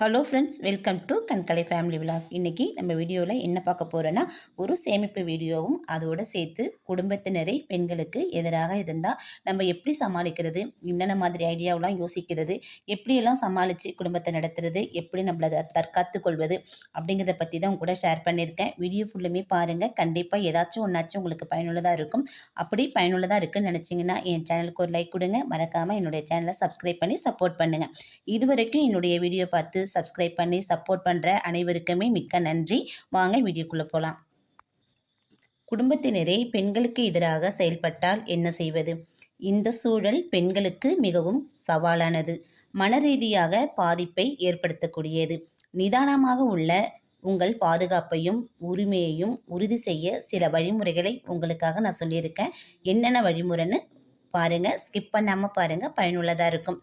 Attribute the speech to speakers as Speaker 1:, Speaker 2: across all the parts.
Speaker 1: Hello friends welcome to Kankalai family விழா இன்றைக்கி நம்ம வீடியோவில் என்ன பார்க்க போகிறோன்னா ஒரு சேமிப்பு வீடியோவும் அதோடு சேர்த்து குடும்பத்தினரை பெண்களுக்கு எதிராக இருந்தால் நம்ம எப்படி சமாளிக்கிறது என்னென்ன மாதிரி ஐடியாவெலாம் யோசிக்கிறது எப்படியெல்லாம் சமாளித்து குடும்பத்தை நடத்துறது எப்படி நம்மளை தற்காத்து கொள்வது அப்படிங்கிறத பற்றி தான் உங்க கூட ஷேர் பண்ணியிருக்கேன். வீடியோ ஃபுல்லுமே பாருங்கள் கண்டிப்பாக ஏதாச்சும் ஒன்றாச்சும் உங்களுக்கு பயனுள்ளதாக இருக்கும். அப்படி பயனுள்ளதாக இருக்குன்னு நினச்சிங்கன்னா என் சேனலுக்கு ஒரு லைக் கொடுங்க. மறக்காமல் என்னுடைய சேனலை சப்ஸ்கிரைப் பண்ணி சப்போர்ட் பண்ணுங்கள் இதுவரைக்கும் என்னுடைய வீடியோ பார்த்து சப்ஸ்கிரைப் பண்ணி சப்போர்ட் பண்ணுற அனைவருக்குமே மிக்க நன்றி. வாங்க வீடியோக்குள்ளே போகலாம் குடும்பத்தினரே பெண்களுக்கு எதிராக செயல்பட்டால் என்ன செய்வது? இந்த சூழல் பெண்களுக்கு மிகவும் சவாலானது. மனரீதியாக பாதிப்பை ஏற்படுத்தக்கூடியது. நிதானமாக உள்ள உங்கள் பாதுகாப்பையும் உரிமையையும் உறுதி செய்ய சில வழிமுறைகளை உங்களுக்காக நான் சொல்லியிருக்கேன். என்னென்ன வழிமுறைன்னு பாருங்கள் ஸ்கிப் பண்ணாமல் பாருங்கள் பயனுள்ளதாக இருக்கும்.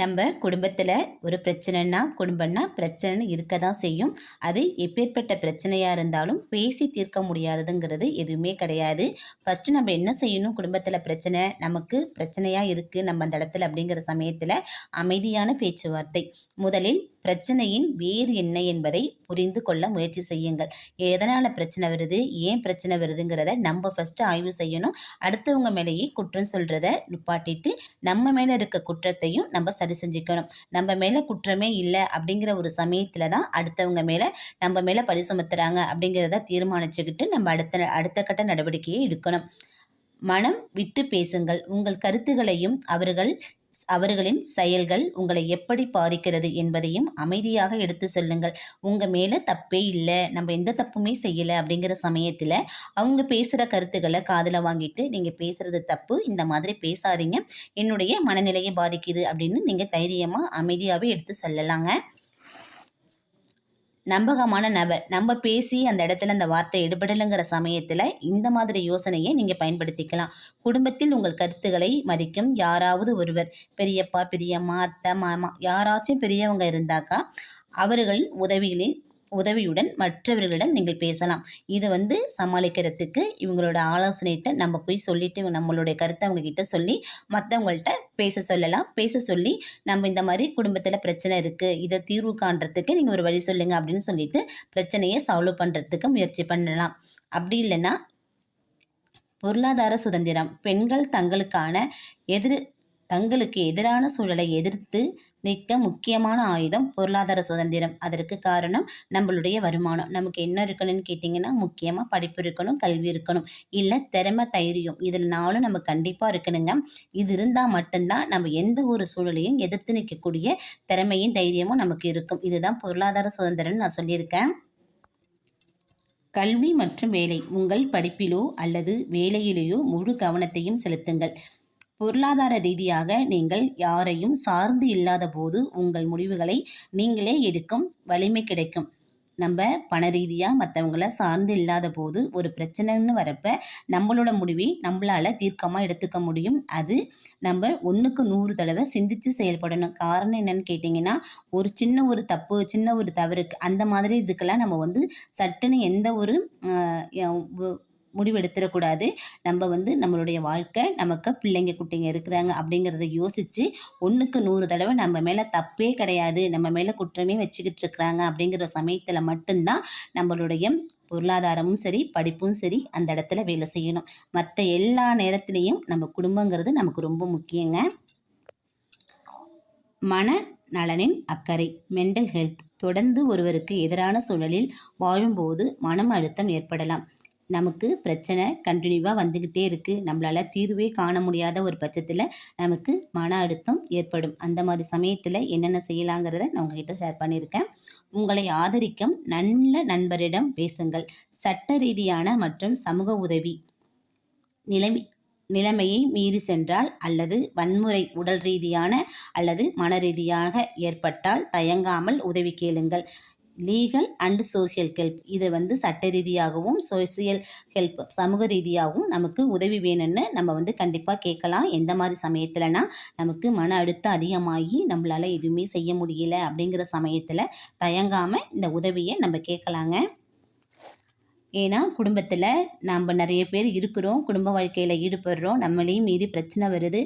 Speaker 1: நம்ம குடும்பத்தில் ஒரு பிரச்சனைனா குடும்பம்னா பிரச்சனைன்னு இருக்க தான் செய்யும். அது எப்பேற்பட்ட பிரச்சனையாக இருந்தாலும் பேசி தீர்க்க முடியாததுங்கிறது எதுவுமே கிடையாது. ஃபஸ்ட்டு நம்ம என்ன செய்யணும்? குடும்பத்தில் பிரச்சனை நமக்கு பிரச்சனையாக இருக்குது நம்ம அந்த இடத்துல அப்படிங்கிற சமயத்தில் அமைதியான பேச்சுவார்த்தை. முதலில் பிரச்சனையின் வேறு என்ன என்பதை புரிந்து கொள்ள முயற்சி செய்யுங்கள். எதனால் பிரச்சனை வருது? ஏன் பிரச்சனை வருதுங்கிறத நம்ம ஃபஸ்ட்டு ஆய்வு செய்யணும். அடுத்தவங்க மேலேயே குற்றம் சொல்கிறத நிப்பாட்டிட்டு நம்ம மேலே இருக்க குற்றத்தையும் நம்ம சரி செஞ்சுக்கணும். நம்ம மேலே குற்றமே இல்லை அப்படிங்கிற ஒரு சமயத்தில் தான் அடுத்தவங்க மேலே நம்ம மேலே பழி சுமத்துறாங்க அப்படிங்கிறத தீர்மானிச்சுக்கிட்டு நம்ம அடுத்த அடுத்த கட்ட நடவடிக்கையை எடுக்கணும். மனம் விட்டு பேசுங்கள். உங்கள் கருத்துகளையும் அவர்கள் அவர்களின் செயல்கள் உங்களை எப்படி பாதிக்கிறது என்பதையும் அமைதியாக எடுத்து சொல்லுங்கள். உங்கள் மேலே தப்பே இல்லை. நம்ம எந்த தப்புமே செய்யலை அப்படிங்கிற சமயத்தில் அவங்க பேசுகிற கருத்துக்களை காதில் வாங்கிட்டு நீங்கள் பேசுகிறது தப்பு. இந்த மாதிரி பேசாதீங்க. என்னுடைய மனநிலையை பாதிக்குது அப்படின்னு நீங்கள் தைரியமாக அமைதியாகவே எடுத்து சொல்லலாங்க. நம்பகமான நபர். நம்ம பேசி அந்த இடத்துல அந்த வார்த்தை எடுபடலைங்கிற சமயத்தில் இந்த மாதிரி யோசனையை நீங்கள் பயன்படுத்திக்கலாம். குடும்பத்தில் உங்கள் கருத்துக்களை மதிக்கும் யாராவது ஒருவர். பெரியப்பா பெரியம்மா அத்தை மாமா யாராச்சும் பெரியவங்க இருந்தாக்கா அவர்களின் உதவிகளின் உதவியுடன் மற்றவர்களிடம் நீங்கள் பேசலாம். இது வந்து சமாளிக்கிறதுக்கு இவங்களோட ஆலோசனைகிட்ட நம்ம போய் சொல்லிட்டு நம்மளுடைய கருத்தை அவங்க கிட்ட சொல்லி மற்றவங்கள்ட்ட பேச சொல்லலாம். பேச சொல்லி நம்ம இந்த மாதிரி குடும்பத்தில் பிரச்சனை இருக்குது இதை தீர்வு காண்றதுக்கு நீங்கள் ஒரு வழி சொல்லுங்கள் அப்படின்னு சொல்லிட்டு பிரச்சனையை சால்வ் பண்ணுறதுக்கு முயற்சி பண்ணலாம். அப்படி இல்லைன்னா பொருளாதார சுதந்திரம் பெண்கள் தங்களுக்கான எதிர் தங்களுக்கு எதிரான சூழலை எதிர்த்து நிற்க முக்கியமான ஆயுதம் பொருளாதார சுதந்திரம். அதற்கு காரணம் நம்மளுடைய வருமானம். நமக்கு என்ன இருக்கணும்னு கேட்டிங்கன்னா முக்கியமாக படிப்பு இருக்கணும் கல்வி இருக்கணும். இல்லை திறமை தைரியம். இதில் நாளும் நம்ம கண்டிப்பாக இருக்கணுங்க. இது இருந்தால் மட்டும்தான் நம்ம எந்த ஒரு சூழலையும் எதிர்த்து நிற்கக்கூடிய திறமையும் தைரியமும் நமக்கு இருக்கும். இதுதான் பொருளாதார சுதந்திரம்னு நான் சொல்லியிருக்கேன். கல்வி மற்றும் வேலை. உங்கள் படிப்பிலோ அல்லது வேலையிலேயோ முழு கவனத்தையும் செலுத்துங்கள். பொருளாதார ரீதியாக நீங்கள் யாரையும் சார்ந்து இல்லாத போது உங்கள் முடிவுகளை நீங்களே எடுக்கும் வலிமை கிடைக்கும். நம்ம பண ரீதியாக மற்றவங்கள சார்ந்து இல்லாத போது ஒரு பிரச்சனைன்னு வரப்ப நம்மளோட முடிவை நம்மளால் தீர்க்கமாக எடுத்துக்க முடியும். அது நம்ம ஒன்றுக்கு நூறு தடவை சிந்தித்து செயல்படணும். காரணம் என்னன்னு கேட்டிங்கன்னா ஒரு சின்ன ஒரு தப்பு சின்ன ஒரு தவறுக்கு அந்த மாதிரி இதுக்கெல்லாம் நம்ம வந்து சட்டுன்னு எந்த ஒரு முடிவெடுத்துடக்கூடாது. நம்ம வந்து நம்மளுடைய வாழ்க்கை நமக்கு பிள்ளைங்க குட்டிங்க இருக்கிறாங்க அப்படிங்கிறத யோசித்து ஒன்றுக்கு நூறு தடவை நம்ம மேலே தப்பே கிடையாது நம்ம மேலே குற்றமே வச்சுக்கிட்டு இருக்கிறாங்க அப்படிங்கிற சமயத்தில் மட்டும்தான் நம்மளுடைய பொருளாதாரமும் சரி படிப்பும் சரி அந்த இடத்துல வேலை செய்யணும். மற்ற எல்லா நேரத்துலேயும் நம்ம குடும்பங்கிறது நமக்கு ரொம்ப முக்கியங்க. மன நலனின் அக்கறை மென்டல் ஹெல்த் தொடர்ந்து ஒருவருக்கு எதிரான சூழலில் வாழும்போது மனம் அழுத்தம் ஏற்படலாம். நமக்கு பிரச்சனை கண்டினியூவாக வந்துக்கிட்டே இருக்குது நம்மளால் தீர்வே காண முடியாத ஒரு பட்சத்தில் நமக்கு மன அழுத்தம் ஏற்படும். அந்த மாதிரி சமயத்தில் என்னென்ன செய்யலாங்கிறத நான் உங்ககிட்ட ஷேர் பண்ணியிருக்கேன். உங்களை ஆதரிக்கும் நல்ல நண்பரிடம் பேசுங்கள். சட்ட ரீதியான மற்றும் சமூக உதவி நிலைமை நிலைமையை மீறி சென்றால் அல்லது வன்முறை உடல் ரீதியான அல்லது மன ரீதியாக ஏற்பட்டால் தயங்காமல் உதவி கேளுங்கள். லீகல் அண்டு சோஷியல் ஹெல்ப் இது வந்து சட்ட ரீதியாகவும் சோசியல் ஹெல்ப் சமூக ரீதியாகவும் நமக்கு உதவி வேணும்னு நம்ம வந்து கண்டிப்பாக கேட்கலாம். எந்த மாதிரி சமயத்தில்னா நமக்கு மன அழுத்தம் அதிகமாகி நம்மளால் எதுவுமே செய்ய முடியல அப்படிங்கிற சமயத்தில் தயங்காமல் இந்த உதவியை நம்ம கேட்கலாங்க. ஏன்னா குடும்பத்தில் நம்ம நிறைய பேர் இருக்கிறோம். குடும்ப வாழ்க்கையில் ஈடுபடுறோம். நம்மளையும் மீறி பிரச்சனை வருது.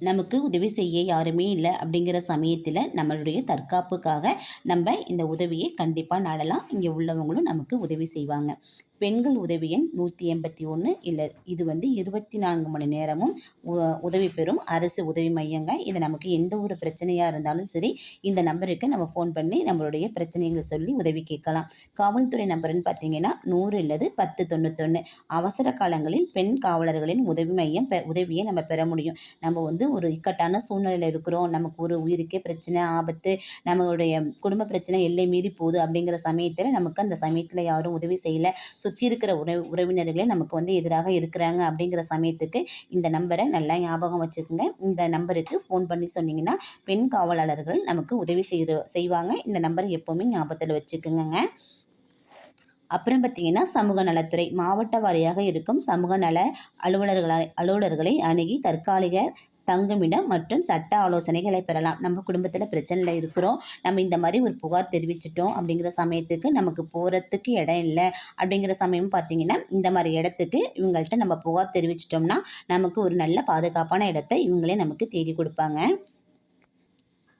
Speaker 1: நமக்கு உதவி செய்ய யாருமே இல்லை அப்படிங்கிற சமயத்தில் நம்மளுடைய தற்காப்புக்காக நம்ம இந்த உதவியை கண்டிப்பாக நாடலாம். இங்கே உள்ளவங்களும் நமக்கு உதவி செய்வாங்க. பெண்கள் உதவி எண் நூற்றி எண்பத்தி ஒன்று இல்லை இது வந்து இருபத்தி நான்கு மணி நேரமும் உ- உதவி பெறும் அரசு உதவி மையங்க இது நமக்கு எந்த ஒரு பிரச்சனையாக இருந்தாலும் சரி இந்த நம்பருக்கு நம்ம ஃபோன் பண்ணி நம்மளுடைய பிரச்சனைகளை சொல்லி உதவி கேட்கலாம். காவல்துறை நம்பர்னு பார்த்தீங்கன்னா நூறு இல்லது பத்து தொண்ணூத்தொன்று அவசர காலங்களில் பெண் காவலர்களின் உதவி மையம் பெ உதவியை நம்ம பெற முடியும். நம்ம வந்து ஒரு இக்கட்டான சூழ்நிலையில் இருக்கிறோம். நமக்கு ஒரு உயிருக்கே பிரச்சனை ஆபத்து நம்மளுடைய குடும்ப பிரச்சனை எல்லை மீறி போகுது அப்படிங்கிற சமயத்தில் நமக்கு அந்த சமயத்தில் யாரும் உதவி செய்யலை. சுற்றி இருக்கிற உறவு உறவினர்களே நமக்கு வந்து எதிராக இருக்கிறாங்க அப்படிங்கிற சமயத்துக்கு இந்த நம்பரை நல்லா ஞாபகம் வச்சுக்கோங்க. இந்த நம்பருக்கு ஃபோன் பண்ணி சொன்னீங்கன்னா பெண் காவலாளர்கள் நமக்கு உதவி செய்கிற செய்வாங்க. இந்த நம்பர் எப்போவுமே ஞாபகத்தில் வச்சுக்கோங்க அப்புறம் பார்த்தீங்கன்னா சமூக நலத்துறை. மாவட்ட வாரியாக இருக்கும் சமூக நல அலுவலர்களை அலுவலர்களை அணுகி தற்காலிக தங்குமிடம் மற்றும் சட்ட ஆலோசனைகளை பெறலாம். நம்ம குடும்பத்தில் பிரச்சனையில் இருக்கிறோம். நம்ம இந்த மாதிரி ஒரு புகார் தெரிவிச்சிட்டோம் அப்படிங்கிற சமயத்துக்கு நமக்கு போகிறதுக்கு இடம் இல்லை அப்படிங்கிற சமயம் பார்த்தீங்கன்னா இந்த மாதிரி இடத்துக்கு இவங்கள்ட்ட நம்ம புகார் தெரிவிச்சிட்டோம்னா நமக்கு ஒரு நல்ல பாதுகாப்பான இடத்த இவங்களே நமக்கு தேடி கொடுப்பாங்க.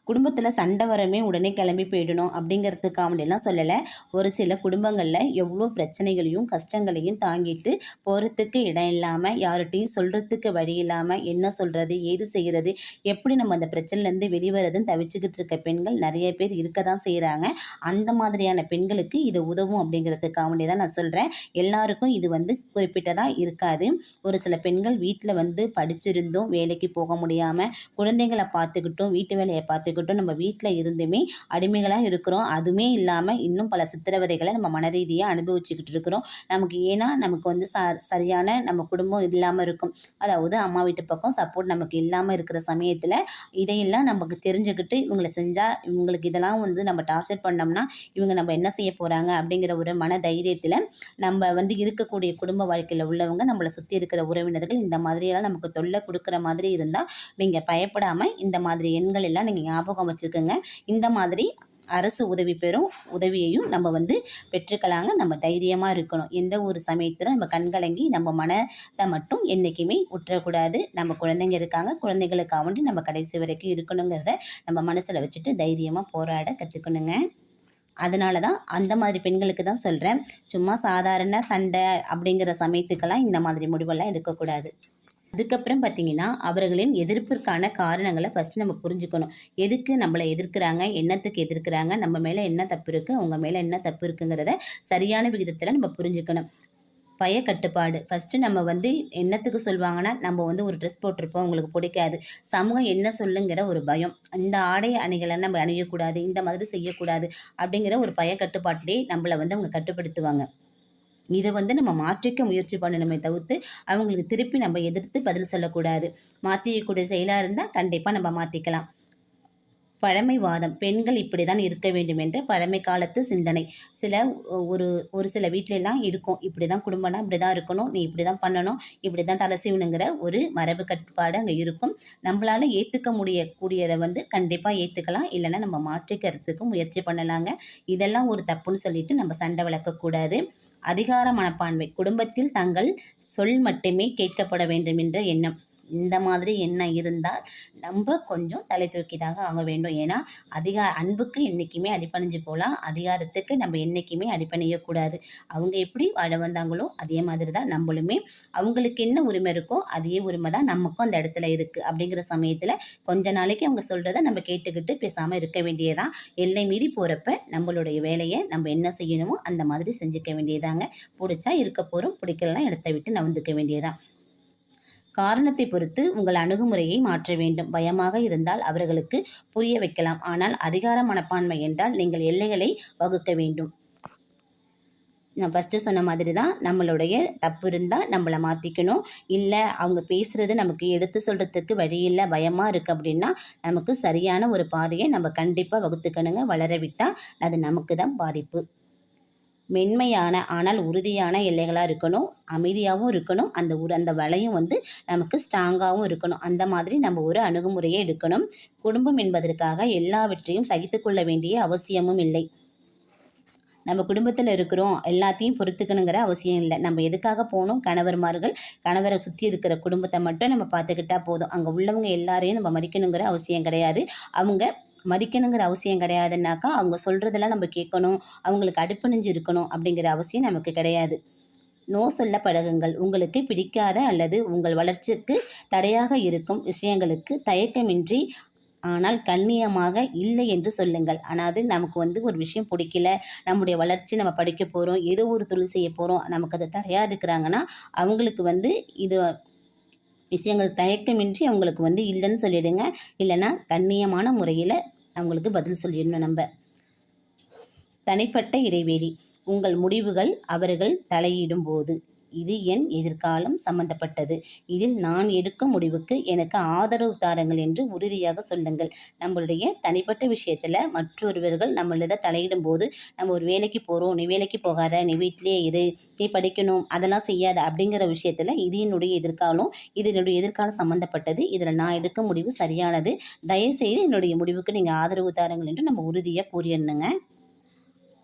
Speaker 1: குடும்பத்தில் சண்டை வரமே உடனே கிளம்பி போயிடணும் அப்படிங்கிறதுக்காக சொல்லலை. ஒரு சில குடும்பங்களில் எவ்வளோ பிரச்சனைகளையும் கஷ்டங்களையும் தாங்கிட்டு போகிறதுக்கு இடம் இல்லாமல் யார்கிட்டையும் சொல்கிறதுக்கு வழி இல்லாமல் என்ன சொல்கிறது ஏது செய்கிறது எப்படி நம்ம அந்த பிரச்சனைலேருந்து வெளிவரதுன்னு தவிச்சுக்கிட்டு இருக்க பெண்கள் நிறைய பேர் இருக்க தான் செய்கிறாங்க அந்த மாதிரியான பெண்களுக்கு இது உதவும் அப்படிங்கிறதுக்காக தான் நான் சொல்கிறேன் எல்லாருக்கும் இது வந்து குறிப்பிட்டதாக இருக்காது. ஒரு சில பெண்கள் வீட்டில் வந்து படிச்சிருந்தும் வேலைக்கு போக முடியாமல் குழந்தைங்களை பார்த்துக்கிட்டும் வீட்டு வேலையை இருக்கட்டும் நம்ம வீட்டில் இருந்துமே அடிமைகளாக இருக்கிறோம். அதுவுமே இல்லாமல் இன்னும் பல சித்திரவதைகளை நம்ம மன ரீதியாக அனுபவிச்சுக்கிட்டு இருக்கிறோம். நமக்கு ஏன்னா நமக்கு வந்து ச சரியான நம்ம குடும்பம் இல்லாமல் இருக்கும். அதாவது அம்மா வீட்டு பக்கம் சப்போர்ட் நமக்கு இல்லாமல் இருக்கிற சமயத்தில் இதையெல்லாம் நமக்கு தெரிஞ்சுக்கிட்டு இவங்களை செஞ்சால் இவங்களுக்கு இதெல்லாம் வந்து நம்ம டார்ச்சர் பண்ணோம்னா இவங்க நம்ம என்ன செய்ய போகிறாங்க அப்படிங்கிற ஒரு மன தைரியத்தில் நம்ம வந்து இருக்கக்கூடிய குடும்ப வாழ்க்கையில் உள்ளவங்க நம்மளை சுற்றி இருக்கிற உறவினர்கள் இந்த மாதிரியெல்லாம் நமக்கு தொல்லை கொடுக்குற மாதிரி இருந்தால் நீங்கள் பயப்படாமல் இந்த மாதிரி எண்கள் எல்லாம் நீங்கள் ஞாபகம் வச்சுக்கோங்க. இந்த மாதிரி அரசு உதவி பெறும் உதவியையும் நம்ம வந்து பெற்றுக்கலாங்க நம்ம தைரியமாக இருக்கணும். எந்த ஒரு சமயத்தில் நம்ம கண்கலங்கி நம்ம மனதை மட்டும் என்றைக்குமே விட்டுறக்கூடாது நம்ம குழந்தைங்க இருக்காங்க குழந்தைகளுக்காக வேண்டி நம்ம கடைசி வரைக்கும் இருக்கணுங்கிறத நம்ம மனசில் வச்சுட்டு தைரியமாக போராட கற்றுக்கணுங்க அதனால தான் அந்த மாதிரி பெண்களுக்கு தான் சொல்கிறேன் சும்மா சாதாரண சண்டை அப்படிங்கிற சமயத்துக்கெல்லாம் இந்த மாதிரி முடிவெல்லாம் எடுக்கக்கூடாது. அதுக்கப்புறம் பார்த்தீங்கன்னா அவர்களின் எதிர்ப்பிற்கான காரணங்களை ஃபஸ்ட்டு நம்ம புரிஞ்சுக்கணும். எதுக்கு நம்மளை எதிர்க்கிறாங்க? என்னத்துக்கு எதிர்க்கிறாங்க? நம்ம மேலே என்ன தப்பு இருக்குது அவங்க மேலே என்ன தப்பு இருக்குங்கிறத சரியான விகிதத்தில் நம்ம புரிஞ்சுக்கணும். பய கட்டுப்பாடு ஃபஸ்ட்டு நம்ம வந்து என்னத்துக்கு சொல்லுவாங்கன்னா நம்ம வந்து ஒரு ட்ரெஸ் போட்டிருப்போம் உங்களுக்கு பிடிக்காது. சமூகம் என்ன சொல்லுங்கிற ஒரு பயம். இந்த ஆடை அணிகளை நம்ம அணியக்கூடாது இந்த மாதிரி செய்யக்கூடாது அப்படிங்கிற ஒரு பய கட்டுப்பாட்டிலே நம்மளை வந்து அவங்க கட்டுப்படுத்துவாங்க. இதை வந்து நம்ம மாற்றிக்க முயற்சி பண்ணணுமே தவிர்த்து அவங்களுக்கு திருப்பி நம்ம எதிர்த்து பதில் சொல்லக்கூடாது. மாற்றிக்கக்கூடிய செயலாக இருந்தால் கண்டிப்பாக நம்ம மாற்றிக்கலாம் பழமைவாதம். பெண்கள் இப்படி தான் இருக்க வேண்டும் என்ற பழமை காலத்து சிந்தனை. சில ஒரு ஒரு சில வீட்டிலலாம் இருக்கும். இப்படி தான் குடும்பம்னா இப்படி தான் இருக்கணும். நீ இப்படி தான் பண்ணணும். இப்படி தான் தலசிவனுங்கிற ஒரு மரபு கட்டுப்பாடு அங்கே இருக்கும். நம்மளால் ஏற்றுக்க முடியக்கூடியதை வந்து கண்டிப்பாக ஏற்றுக்கலாம் இல்லைன்னா நம்ம மாற்றிக்கிறதுக்கு முயற்சி பண்ணலாங்க. இதெல்லாம் ஒரு தப்புன்னு சொல்லிட்டு நம்ம சண்டை வளர்க்கக்கூடாது. அதிகார மனப்பான்மை. குடும்பத்தில் தங்கள் சொல் மட்டுமே கேட்கப்பட வேண்டும் என்ற எண்ணம். இந்த மாதிரி என்ன இருந்தால் நம்ம கொஞ்சம் தலை தூக்கிதாக ஆக வேண்டும். ஏன்னா அதிகா அன்புக்கு என்றைக்குமே அடிப்பணிஞ்சு போகலாம். அதிகாரத்துக்கு நம்ம என்றைக்குமே அடிப்பணியக்கூடாது அவங்க எப்படி வாழ வந்தாங்களோ அதே மாதிரி தான் நம்மளுமே. அவங்களுக்கு என்ன உரிமை இருக்கோ அதே உரிமை தான் நமக்கும் அந்த இடத்துல இருக்குது அப்படிங்கிற சமயத்தில் கொஞ்ச நாளைக்கு அவங்க சொல்கிறத நம்ம கேட்டுக்கிட்டு பேசாமல் இருக்க வேண்டியதான் எல்லை மீறி போகிறப்ப நம்மளுடைய வேலையை நம்ம என்ன செய்யணுமோ அந்த மாதிரி செஞ்சுக்க வேண்டியதாங்க. பிடிச்சா இருக்க போகிறோம் பிடிக்கலாம் இடத்த விட்டு நவந்துக்க வேண்டியதான் காரணத்தை பொறுத்து உங்கள் அணுகுமுறையை மாற்ற வேண்டும். பயமாக இருந்தால் அவர்களுக்கு புரிய வைக்கலாம். ஆனால் அதிகார மனப்பான்மை என்றால் நீங்கள் எல்லைகளை வகுக்க வேண்டும். நான் ஃபஸ்ட்டு சொன்ன மாதிரி தான் நம்மளுடைய தப்பு இருந்தால் நம்மளை மாற்றிக்கணும் இல்லை அவங்க பேசுகிறது நமக்கு எடுத்து சொல்கிறதுக்கு வழி இல்லை பயமாக இருக்குது அப்படின்னா நமக்கு சரியான ஒரு பாதையை நம்ம கண்டிப்பாக வகுத்துக்கணுங்க. வளர விட்டால் அது நமக்கு தான் பாதிப்பு. மென்மையான ஆனால் உறுதியான எல்லைகளாக இருக்கணும். அமைதியாகவும் இருக்கணும். அந்த ஒரு அந்த வலையும் வந்து நமக்கு ஸ்ட்ராங்காகவும் இருக்கணும். அந்த மாதிரி நம்ம ஒரு அணுகுமுறையை எடுக்கணும். குடும்பம் என்பதற்காக எல்லாவற்றையும் சகித்து கொள்ள வேண்டிய அவசியமும் இல்லை. நம்ம குடும்பத்தில் இருக்கிறோம். எல்லாத்தையும் பொறுத்துக்கணுங்கிற அவசியம் இல்லை. நம்ம எதுக்காக போகணும்? கணவர்மார்கள் கணவரை சுற்றி இருக்கிற குடும்பத்தை மட்டும் நம்ம பார்த்துக்கிட்டா போதும். அங்கே உள்ளவங்க எல்லாரையும் நம்ம மதிக்கணுங்கிற அவசியம் கிடையாது. அவங்க மதிக்கணுங்கிற அவசியம் கிடையாதுன்னாக்கா அவங்க சொல்கிறதெல்லாம் நம்ம கேட்கணும் அவங்களுக்கு அடுப்பணிஞ்சு இருக்கணும் அப்படிங்கிற அவசியம் நமக்கு கிடையாது. நோ சொல்ல பழகுங்கள். உங்களுக்கு பிடிக்காத அல்லது உங்கள் வளர்ச்சிக்கு தடையாக இருக்கும் விஷயங்களுக்கு தயக்கமின்றி ஆனால் கண்ணியமாக இல்லை என்று சொல்லுங்கள். அதாவது நமக்கு வந்து ஒரு விஷயம் பிடிக்கல நம்முடைய வளர்ச்சி நம்ம படிக்க போகிறோம் ஏதோ ஒரு தொழில் செய்ய போகிறோம் நமக்கு அது தடையாக இருக்கிறாங்கன்னா அவங்களுக்கு வந்து இது விஷயங்கள் தயக்கமின்றி அவங்களுக்கு வந்து இல்லைன்னு சொல்லிடுங்க. இல்லைன்னா கண்ணியமான முறையில் அவங்களுக்கு பதில் சொல்லிடணும் நம்ம. தனிப்பட்ட இடைவெளி. உங்கள் முடிவுகள் அவர்கள் தலையிடும் போது இது என் எதிர்காலம் சம்பந்தப்பட்டது. இதில் நான் எடுக்கும் முடிவுக்கு எனக்கு ஆதரவு தாருங்கள் என்று உறுதியாக சொல்லுங்கள். நம்மளுடைய தனிப்பட்ட விஷயத்தில் மற்றொருவர்கள் நம்மளத தலையிடும் போது நம்ம ஒரு வேலைக்கு போகிறோம் நீ வேலைக்கு போகாத நீ வீட்டிலேயே இரு நீ படிக்கணும் அதெல்லாம் செய்யாத அப்படிங்கிற விஷயத்தில் இது என்னுடைய எதிர்காலம். இது என்னுடைய எதிர்காலம் சம்மந்தப்பட்டது இதில் நான் எடுக்கும் முடிவு சரியானது. தயவுசெய்து என்னுடைய முடிவுக்கு நீங்கள் ஆதரவு தாருங்கள் என்று நம்ம உறுதியாக கூறிடணுங்க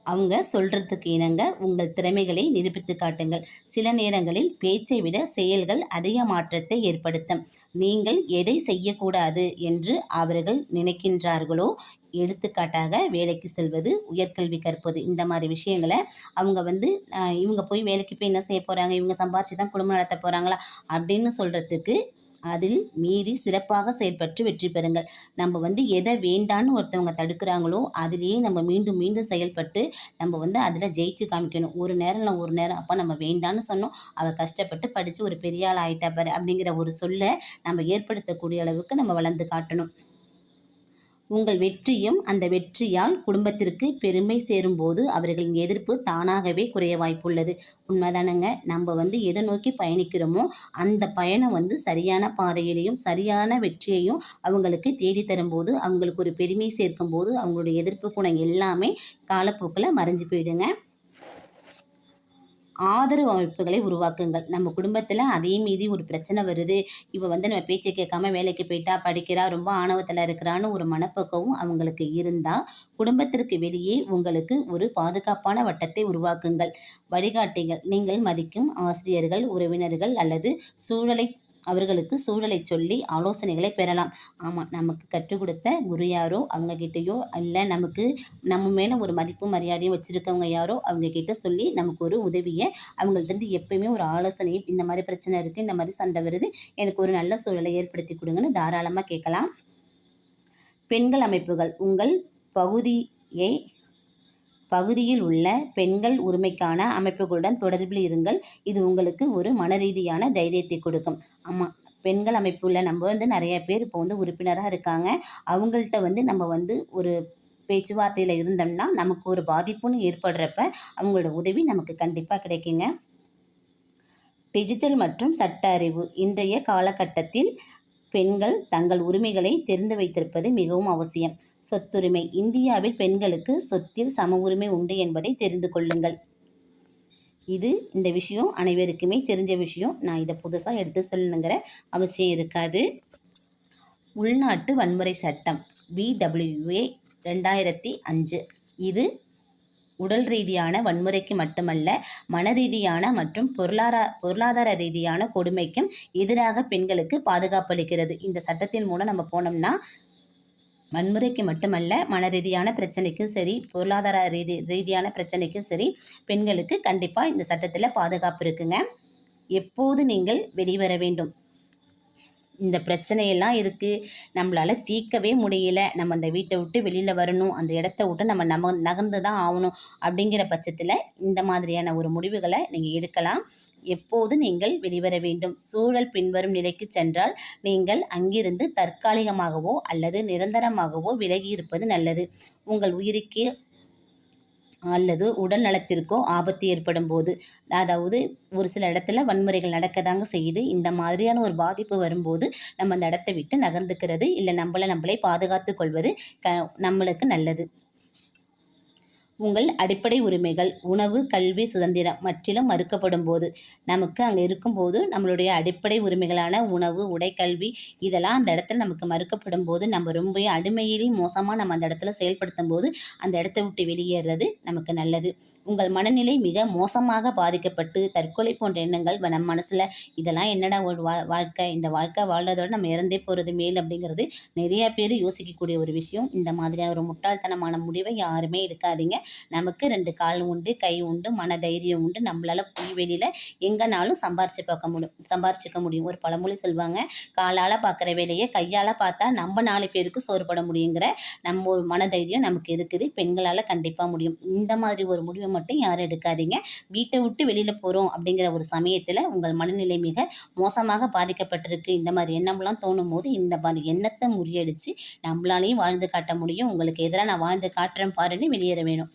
Speaker 1: அவங்க சொல்கிறதுக்கு இணங்க உங்கள் திறமைகளை நிரூபித்து காட்டுங்கள். சில நேரங்களில் பேச்சை விட செயல்கள் அதிக மாற்றத்தை ஏற்படுத்தும். நீங்கள் எதை செய்யக்கூடாது என்று அவர்கள் நினைக்கின்றார்களோ எடுத்துக்காட்டாக வேலைக்கு செல்வது உயர்கல்வி கற்பது இந்த மாதிரி விஷயங்களை அவங்க வந்து இவங்க போய் வேலைக்கு போய் என்ன செய்ய போகிறாங்க இவங்க சம்பாரிச்சு தான் குடும்பம் நடத்த போகிறாங்களா அப்படின்னு சொல்கிறதுக்கு அதில் மீறி சிறப்பாக செயல்பட்டு வெற்றி பெறுங்கள். நம்ம வந்து எதை வேண்டான்னு ஒருத்தவங்க தடுக்கிறாங்களோ அதிலேயே நம்ம மீண்டும் மீண்டும் செயல்பட்டு நம்ம வந்து அதில் ஜெயிச்சு காமிக்கணும். ஒரு நேரம் இல்லை ஒரு நேரம் அப்போ நம்ம வேண்டான்னு சொன்னோம் அவள் கஷ்டப்பட்டு படித்து ஒரு பெரிய ஆள் ஆயிட்டா பாரு அப்படிங்கிற ஒரு சொல்லை நம்ம ஏற்படுத்தக்கூடிய அளவுக்கு நம்ம வளர்ந்து காட்டணும். உங்கள் வெற்றியும் அந்த வெற்றியால் குடும்பத்திற்கு பெருமை சேரும்போது அவர்களின் எதிர்ப்பு தானாகவே குறைய வாய்ப்புள்ளது. உண்மைதானங்க? நம்ம வந்து எதை நோக்கி பயணிக்கிறோமோ அந்த பயணம் வந்து சரியான பாதையிலையும் சரியான வெற்றியையும் அவங்களுக்கு தேடி தரும்போது அவங்களுக்கு ஒரு பெருமை சேர்க்கும் போது அவங்களுடைய எதிர்ப்பு குணம் எல்லாமே காலப்போக்கில் மறைஞ்சு போயிடுங்க. ஆதரவு அமைப்புகளை உருவாக்குங்கள். நம்ம குடும்பத்தில் அதே மீதி ஒரு பிரச்சனை வருது. இவ வந்து நம்ம பேச்சை கேட்காம வேலைக்கு போயிட்டா படிக்கிறா ரொம்ப ஆணவத்தில் இருக்கிறான்னு ஒரு மனப்பக்குவம் அவங்களுக்கு இருந்தால் குடும்பத்திற்கு வெளியே உங்களுக்கு ஒரு பாதுகாப்பான வட்டத்தை உருவாக்குங்கள். வழிகாட்டிகள் நீங்கள் மதிக்கும் ஆசிரியர்கள் உறவினர்கள் அல்லது சூழலை அவர்களுக்கு சூழலை சொல்லி ஆலோசனைகளை பெறலாம். ஆமாம் நமக்கு கற்றுக் கொடுத்த குரு யாரோ அவங்கக்கிட்டேயோ இல்லை நமக்கு நம்ம மேலே ஒரு மதிப்பும் மரியாதையும் வச்சுருக்கவங்க யாரோ அவங்கக்கிட்ட சொல்லி நமக்கு ஒரு உதவியை அவங்கள்ட்ட எப்பயுமே ஒரு ஆலோசனையும் இந்த மாதிரி பிரச்சனை இருக்குது இந்த மாதிரி சண்டை வருது எனக்கு ஒரு நல்ல சூழலை ஏற்படுத்தி கொடுங்கன்னு தாராளமாக கேட்கலாம். பெண்கள் அமைப்புகள் உங்கள் பகுதியை பகுதியில் உள்ள பெண்கள் உரிமைக்கான அமைப்புகளுடன் தொடர்பில் இருங்கள். இது உங்களுக்கு ஒரு மனரீதியான தைரியத்தை கொடுக்கும். ஆமாம் பெண்கள் அமைப்புல நம்ம வந்து நிறைய பேர் இப்போ வந்து உறுப்பினராக இருக்காங்க. அவங்கள்ட்ட வந்து நம்ம வந்து ஒரு பேச்சுவார்த்தையில் இருந்தோம்னா நமக்கு ஒரு பாதிப்புன்னு ஏற்படுறப்ப அவங்களோட உதவி நமக்கு கண்டிப்பாக கிடைக்குங்க. டிஜிட்டல் மற்றும் சட்ட அறிவு. இன்றைய காலகட்டத்தில் பெண்கள் தங்கள் உரிமைகளை தெரிந்து வைத்திருப்பது மிகவும் அவசியம். சொத்துரிமை. இந்தியாவில் பெண்களுக்கு சொத்தில் சம உரிமை உண்டு என்பதை தெரிந்து கொள்ளுங்கள். இது இந்த விஷயம். அனைவருக்குமே தெரிஞ்ச விஷயம். நான் இதை புதுசாக எடுத்து சொல்லணுங்கிற அவசியம் இருக்காது. உள்நாட்டு வன்முறை சட்டம். பிடபிள்யூஏ ரெண்டாயிரத்தி அஞ்சு. இது உடல் ரீதியான வன்முறைக்கு மட்டுமல்ல மன ரீதியான மற்றும் பொருளாதார பொருளாதார ரீதியான கொடுமைக்கும் எதிராக பெண்களுக்கு பாதுகாப்பளிக்கிறது இந்த சட்டத்தின் மூலம் நம்ம போனோம்னா வன்முறைக்கு மட்டுமல்ல மன ரீதியான பிரச்சனைக்கும் சரி பொருளாதார ரீதி ரீதியான பிரச்சனைக்கும் சரி பெண்களுக்கு கண்டிப்பாக இந்த சட்டத்தில் பாதுகாப்பு இருக்குங்க. எப்போது நீங்கள் வெளிவர வேண்டும்? இந்த பிரச்சனையெல்லாம் இருக்குது நம்மளால் தீர்க்கவே முடியல. நம்ம அந்த வீட்டை விட்டு வெளியில் வரணும். அந்த இடத்த விட்டு நம்ம நம நகர்ந்து தான் ஆகணும். அப்படிங்கிற பட்சத்தில் இந்த மாதிரியான ஒரு முடிவுகளை நீங்கள் எடுக்கலாம். எப்போது நீங்கள் வெளிவர வேண்டும்? சூழல் பின்வரும் நிலைக்கு சென்றால் நீங்கள் அங்கிருந்து தற்காலிகமாகவோ அல்லது நிரந்தரமாகவோ விலகி இருப்பது நல்லது. உங்கள் உயிருக்கு அல்லது உடல் நலத்திற்கோ ஆபத்து ஏற்படும் போது அதாவது ஒரு சில இடத்துல வன்முறைகள் நடக்கதாங்க செய்யுது. இந்த மாதிரியான ஒரு பாதிப்பு வரும்போது நம்ம அந்த இடத்த விட்டு நகர்ந்துக்கிறது இல்லை நம்மளை நம்மளே பாதுகாத்து கொள்வது க நம்மளுக்கு நல்லது. உங்கள் அடிப்படை உரிமைகள் உணவு கல்வி சுதந்திரம் மற்றிலும் மறுக்கப்படும் போது நமக்கு அங்கே இருக்கும்போது நம்மளுடைய அடிப்படை உரிமைகளான உணவு உடை கல்வி இதெல்லாம் அந்த இடத்துல நமக்கு மறுக்கப்படும் போது நம்ம ரொம்ப அடிமையிலே மோசமாக நம்ம அந்த இடத்துல செயல்படுத்தும் போது அந்த இடத்த விட்டு வெளியேறது நமக்கு நல்லது. உங்கள் மனநிலை மிக மோசமாக பாதிக்கப்பட்டு தற்கொலை போன்ற எண்ணங்கள் நம் நம்ம மனசில் இதெல்லாம் என்னடா ஒரு வா வாழ்க்கை இந்த வாழ்க்கை வாழ்றதோட நம்ம இறந்தே போகிறது மேல் அப்படிங்கிறது நிறைய பேர் யோசிக்கக்கூடிய ஒரு விஷயம். இந்த மாதிரியான ஒரு முட்டாள்தனமான முடிவை யாருமே எடுக்காதீங்க. நமக்கு ரெண்டு கால் உண்டு கை உண்டு மன தைரியம் உண்டு. நம்மளால போய் வெளியில் எங்கேனாலும் சம்பாரிச்சு பார்க்க முடியும் சம்பாரிச்சுக்க முடியும். ஒரு பழமொழி சொல்லுவாங்க காலால் பார்க்குற வேலையை கையால் பார்த்தா நம்ம நாலு பேருக்கு சோறுபட முடியுங்கிற நம்ம ஒரு மன தைரியம் நமக்கு இருக்குது. பெண்களால் கண்டிப்பாக முடியும். இந்த மாதிரி ஒரு முடிவை மட்டும் யாரும் எடுக்காதீங்க. வீட்டை விட்டு வெளியில் போகிறோம் அப்படிங்கிற ஒரு சமயத்தில் உங்கள் மனநிலை மிக மோசமாக பாதிக்கப்பட்டிருக்கு. இந்த மாதிரி எண்ணம்லாம் தோணும் போது இந்த மாதிரி எண்ணத்தை முறியடிச்சு நம்மளாலையும் வாழ்ந்து காட்ட முடியும். உங்களுக்கு எதிராக நான் வாழ்ந்து காட்டுறேன் பாருன்னு வெளியேற வேணும்.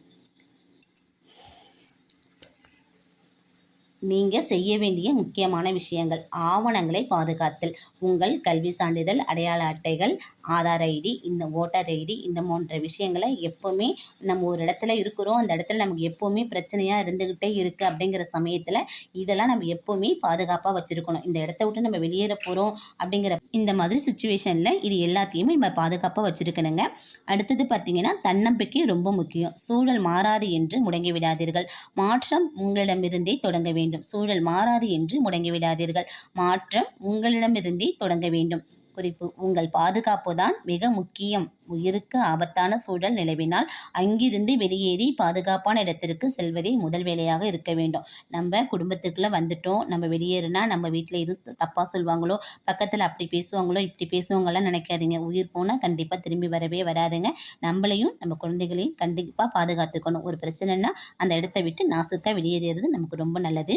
Speaker 1: நீங்கள் செய்ய வேண்டிய முக்கியமான விஷயங்கள். ஆவணங்களை பாதுகாத்தல் உங்கள் கல்வி சான்றிதழ் அடையாள அட்டைகள் ஆதார் ஐடி இந்த ஓட்டர் ஐடி இந்த போன்ற விஷயங்களை எப்போவுமே நம்ம ஒரு இடத்துல இருக்கிறோம். அந்த இடத்துல நமக்கு எப்போவுமே பிரச்சனையாக இருந்துக்கிட்டே இருக்குது அப்படிங்கிற சமயத்தில் இதெல்லாம் நம்ம எப்போவுமே பாதுகாப்பாக வச்சுருக்கணும். இந்த இடத்த விட்டு நம்ம வெளியேற போகிறோம் அப்படிங்கிற இந்த மாதிரி சுச்சுவேஷனில் இது எல்லாத்தையுமே நம்ம பாதுகாப்பாக வச்சுருக்கணுங்க. அடுத்தது பார்த்திங்கன்னா தன்னம்பிக்கை ரொம்ப முக்கியம். சூழல் மாறாது என்று முடங்கி விடாதீர்கள். மாற்றம் உங்களிடமிருந்தே தொடங்க வேண்டும். சூழல் மாறாது என்று முடங்கி விடாதீர்கள். மாற்றம் உங்களிடமிருந்தே தொடங்க வேண்டும். குறிப்பு. உங்கள் பாதுகாப்பு தான் மிக முக்கியம். உயிருக்கு ஆபத்தான சூழல் நிலவினால் அங்கிருந்து வெளியேறி பாதுகாப்பான இடத்திற்கு செல்வதே முதல் வேலையாக இருக்க வேண்டும். நம்ம குடும்பத்துக்குள்ளே வந்துட்டோம். நம்ம வெளியேறினா நம்ம வீட்டில் எதுவும் தப்பாக சொல்லுவாங்களோ பக்கத்தில் அப்படி பேசுவாங்களோ இப்படி பேசுவாங்கலாம் நினைக்காதீங்க. உயிர் போனால் கண்டிப்பாக திரும்பி வரவே வராதுங்க. நம்மளையும் நம்ம குழந்தைகளையும் கண்டிப்பாக பாதுகாத்துக்கணும். ஒரு பிரச்சனைனா அந்த இடத்த விட்டு நாசுக்காக வெளியேறது நமக்கு ரொம்ப நல்லது.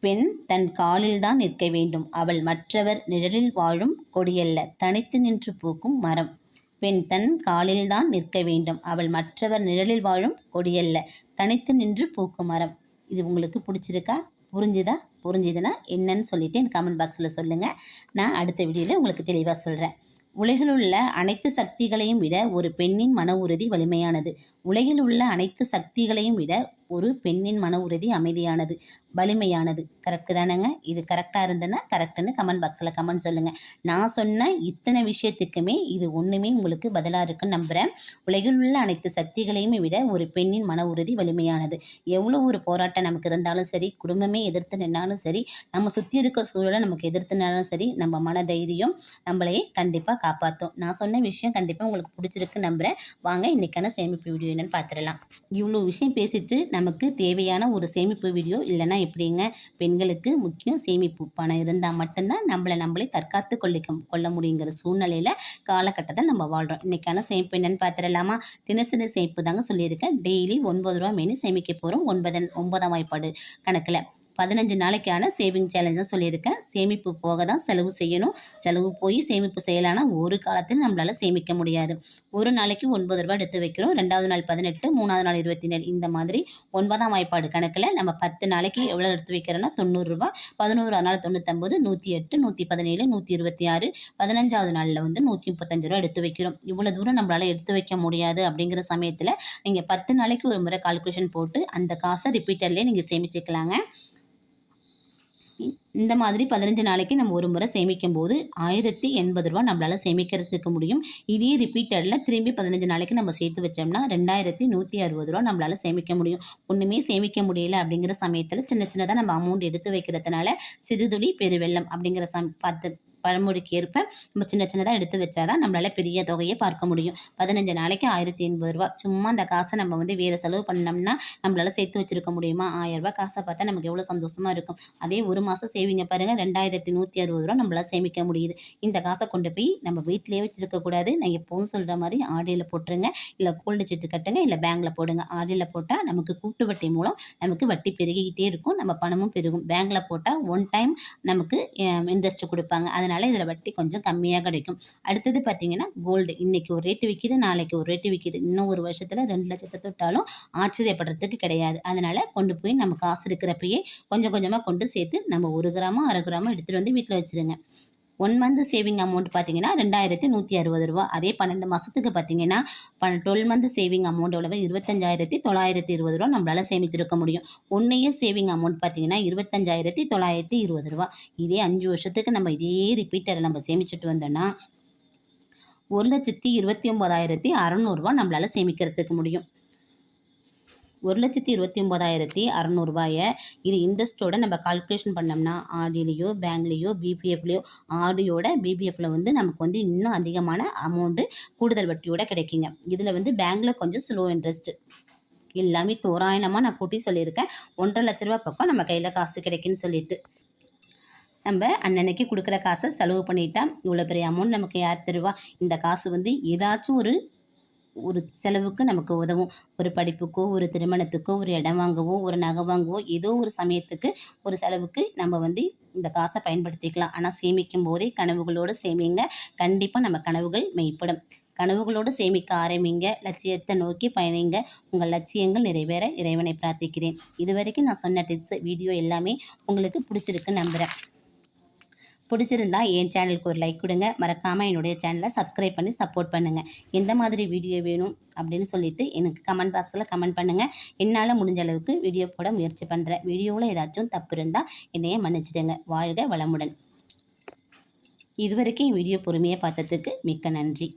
Speaker 1: பெண் தன் காலில்தான் நிற்க வேண்டும். அவள் மற்றவர் நிழலில் வாழும் கொடியல்ல தனித்து நின்று பூக்கும் மரம். பெண் தன் காலில்தான் நிற்க வேண்டும். அவள் மற்றவர் நிழலில் வாழும் கொடியல்ல தனித்து நின்று பூக்கும் மரம். இது உங்களுக்கு பிடிச்சிருக்கா? புரிஞ்சுதா? புரிஞ்சுதுன்னா என்னன்னு சொல்லிட்டு என் கமெண்ட் பாக்ஸில் சொல்லுங்கள் நான் அடுத்த வீடியோவில் உங்களுக்கு தெளிவாக சொல்கிறேன் உலகில் உள்ள அனைத்து சக்திகளையும் விட ஒரு பெண்ணின் மன உறுதி வலிமையானது. உலகில் உள்ள அனைத்து சக்திகளையும் விட ஒரு பெண்ணின் மன உறுதி அமைதியானது. வலிமையானது. கரெக்டு தானேங்க? இது கரெக்டாக இருந்ததுன்னா கரெக்டுன்னு கமெண்ட் பாக்ஸில் கமெண்ட் சொல்லுங்கள் நான் சொன்ன இத்தனை விஷயத்துக்குமே இது ஒன்றுமே உங்களுக்கு பதிலாக இருக்குன்னு நம்புகிறேன் உலகில் உள்ள அனைத்து சக்திகளையுமே விட ஒரு பெண்ணின் மன உறுதி வலிமையானது. எவ்வளோ ஒரு போராட்டம் நமக்கு இருந்தாலும் சரி குடும்பமே எதிர்த்து நின்னாலும் சரி நம்ம சுற்றி இருக்க சூழலை நமக்கு எதிர்த்துனாலும் சரி நம்ம மன தைரியம் நம்மளையே கண்டிப்பாக காப்பாற்றும் நான் சொன்ன விஷயம் கண்டிப்பாக உங்களுக்கு பிடிச்சிருக்கு நம்புகிறேன் வாங்க இன்றைக்கான சேமிப்பு வீடியோ என்னன்னு பார்த்துடலாம் இவ்வளோ விஷயம் பேசிட்டு நமக்கு தேவையான ஒரு சேமிப்பு வீடியோ இல்லைன்னா எப்படிங்க? பெண்களுக்கு முக்கியம் சேமிப்பு பணம் இருந்தால் மட்டும்தான் நம்மளை நம்மளே தற்காத்து கொள்ளிக்க கொள்ள முடியுங்கிற சூழ்நிலையில் காலகட்டத்தை நம்ம வாழ்கிறோம் இன்றைக்கான சேமிப்பு என்னன்னு பார்த்துடலாமா தினசரி சேமிப்பு தாங்க சொல்லியிருக்கேன். டெய்லி ஒன்பது ரூபா மீன் சேமிக்க போகிறோம் ஒன்பது ஒன்பதாம் வாய்ப்பாடு கணக்கில். பதினஞ்சு நாளைக்கான சேவிங் சேலஞ்ச் தான் சொல்லியிருக்கேன் சேமிப்பு போக தான் செலவு செய்யணும். செலவு போய் சேமிப்பு செய்யலான்னா ஒரு காலத்தில் நம்மளால் சேமிக்க முடியாது. ஒரு நாளைக்கு ஒன்பது ரூபாய் எடுத்து வைக்கிறோம். ரெண்டாவது நாள் பதினெட்டு மூணாவது நாள் இருபத்தி நாலு. இந்த மாதிரி ஒன்பதாம் வாய்ப்பாடு கணக்கில் நம்ம பத்து நாளைக்கு எவ்வளோ எடுத்து வைக்கிறோன்னா தொண்ணூறுரூவா பதினோரு நாள் தொண்ணூத்தொம்பது நூற்றி எட்டு நூற்றி பதினேழு நூற்றி இருபத்தி ஆறு. பதினஞ்சாவது நாளில் வந்து நூற்றி முப்பத்தஞ்சு ரூபா எடுத்து வைக்கிறோம். இவ்வளோ தூரம் நம்மளால் எடுத்து வைக்க முடியாது அப்படிங்கிற சமயத்தில் நீங்கள் பத்து நாளைக்கு ஒரு முறை கால்குலேஷன் போட்டு அந்த காசை ரிப்பீட்டர்லேயே நீங்கள் சேமிச்சுக்கலாங்க. இந்த மாதிரி பதினஞ்சு நாளைக்கு நம்ம ஒரு முறை சேமிக்கும் போது ஆயிரத்தி எண்பது ரூபா நம்மளால் சேமிக்கிறதுக்கு முடியும். இதே ரிப்பீட்டடில் திரும்பி பதினஞ்சு நாளைக்கு நம்ம சேர்த்து வச்சோம்னா ரெண்டாயிரத்தி நூற்றி அறுபது ரூபா நம்மளால் சேமிக்க முடியும். ஒன்றுமே சேமிக்க முடியல அப்படிங்கிற சமயத்தில் சின்ன சின்னதாக நம்ம அமௌண்ட் எடுத்து வைக்கிறதுனால சிறுதுளி பெருவெள்ளம் அப்படிங்கிற சம் பார்த்து பழமொழிக்கு ஏற்ப நம்ம சின்ன சின்னதாக எடுத்து வச்சாதான் நம்மளால பெரிய தொகையை பார்க்க முடியும். பதினஞ்சு நாளைக்கு ஆயிரத்தி எண்பது ரூபா சும்மா அந்த காசை நம்ம வந்து வேறு செலவு பண்ணோம்னா நம்மளால சேர்த்து வச்சிருக்க முடியுமா? ஆயிரம் ரூபாய் காசை பார்த்தா நமக்கு எவ்வளோ சந்தோஷமா இருக்கும். அதே ஒரு மாதம் சேவிங்க பாருங்க. ரெண்டாயிரத்தி நூற்றி அறுபது ரூபா நம்மளால சேமிக்க முடியுது. இந்த காசை கொண்டு போய் நம்ம வீட்டிலேயே வச்சிருக்கக்கூடாது நான் எப்போவும் சொல்கிற மாதிரி ஆடியில் போட்டுருங்க. இல்லை கோல்டு சீட்டு கட்டுங்க. இல்லை பேங்கில் போடுங்க. ஆடியில் போட்டால் நமக்கு கூட்டு வட்டி மூலம் நமக்கு வட்டி பெருகிக்கிட்டே இருக்கும். நம்ம பணமும் பெருகும். பேங்கில் போட்டால் ஒன் டைம் நமக்கு இன்ட்ரெஸ்ட் கொடுப்பாங்க. அதனால் இதில் வட்டி கொஞ்சம் கம்மியாக கிடைக்கும். அடுத்தது பார்த்தீங்கன்னா கோல்டு இன்னைக்கு ஒரு ரேட்டு விற்கிது நாளைக்கு ஒரு ரேட்டு விற்கிது இன்னும் ஒரு வருஷத்தில் ரெண்டு லட்சத்தை தொட்டாலும் ஆச்சரியப்படுறதுக்கு கிடையாது. அதனால கொண்டு போய் நம்ம காசு இருக்கிறப்பயே கொஞ்சம் கொஞ்சமாக கொண்டு சேர்த்து நம்ம ஒரு கிராமோ அரை கிராமோ எடுத்துகிட்டு வந்து வீட்டில் வச்சிருங்க. ஒன் மந்த் சேவிங் அமௌண்ட் பார்த்தீங்கன்னா ரெண்டாயிரத்தி நூற்றி அறுபது ரூபா அதே பன்னெண்டு மாதத்துக்கு பார்த்தீங்கன்னா பன் டுவெல் மந்த் சேவிங் அமௌண்ட் எவ்வளவு இருபத்தஞ்சாயிரத்தி தொள்ளாயிரத்தி இருபது ரூபா நம்மளால் சேமிச்சிருக்க முடியும். ஒன் இயர் சேவிங் அமௌண்ட் பார்த்தீங்கன்னா இருபத்தஞ்சாயிரத்தி தொள்ளாயிரத்தி இருபது ரூபா இதே அஞ்சு வருஷத்துக்கு நம்ம இதே ரிப்பீட்டரை நம்ம சேமிச்சுட்டு வந்தோம்னா ஒரு லட்சத்தி இருபத்தி ஒம்பதாயிரத்தி அறநூறுபா நம்மளால் சேமிக்கிறதுக்கு முடியும். ஒரு லட்சத்தி இருபத்தி ஒம்பதாயிரத்தி அறநூறுபாயை இது இன்ட்ரெஸ்ட்டோட நம்ம கால்குலேஷன் பண்ணோம்னா ஆர்டிலேயோ பேங்க்லேயோ பிபிஎஃப்லேயோ ஆர்டியோட பிபிஎஃப்பில் வந்து நமக்கு வந்து இன்னும் அதிகமான அமௌண்ட்டு கூடுதல் வட்டியோட கிடைக்குங்க. இதில் வந்து பேங்க்கில் கொஞ்சம் ஸ்லோ இன்ட்ரெஸ்ட் எல்லாமே தோராயமாக நான் கூட்டி சொல்லியிருக்கேன். ஒன்றரை லட்ச ரூபா பக்கம் நம்ம கையில் காசு கிடைக்குன்னு சொல்லிட்டு. நம்ம அன்னன்னைக்கு கொடுக்குற காசை செலவு பண்ணிட்டா இவ்வளோ பெரிய அமௌண்ட் நமக்கு யார் தருவா? இந்த காசு வந்து ஏதாச்சும் ஒரு ஒரு செலவுக்கு நமக்கு உதவும். ஒரு படிப்புக்கோ ஒரு திருமணத்துக்கோ ஒரு இடம் வாங்கவோ ஒரு நகை வாங்கவோ ஏதோ ஒரு சமயத்துக்கு ஒரு செலவுக்கு நம்ம வந்து இந்த காசை பயன்படுத்திக்கலாம். ஆனால் சேமிக்கும் போதே கனவுகளோடு சேமிங்க. கண்டிப்பாக நம்ம கனவுகள் மெய்ப்படும். கனவுகளோடு சேமிக்க ஆரம்பிங்க. லட்சியத்தை நோக்கி பயணிங்க. உங்கள் லட்சியங்கள் நிறைவேற இறைவனை பிரார்த்திக்கிறேன். இது வரைக்கும் நான் சொன்ன டிப்ஸ் வீடியோ எல்லாமே உங்களுக்கு பிடிச்சிருக்கு நம்புகிறேன் பிடிச்சிருந்தா என் சேனலுக்கு ஒரு லைக் கொடுங்க. மறக்காமல் என்னுடைய சேனலை சப்ஸ்கிரைப் பண்ணி சப்போர்ட் பண்ணுங்கள் எந்த மாதிரி வீடியோ வேணும் அப்படின்னு சொல்லிட்டு எனக்கு கமெண்ட் பாக்ஸில் கமெண்ட் பண்ணுங்கள் என்னால் முடிஞ்ச அளவுக்கு வீடியோ போட முயற்சி பண்ணுறேன் வீடியோவில் ஏதாச்சும் தப்பு இருந்தால் என்னைய மன்னிச்சிடுங்க. வாழ்க வளமுடன். இதுவரைக்கும் வீடியோ பொறுமையாக பார்த்ததுக்கு மிக்க நன்றி.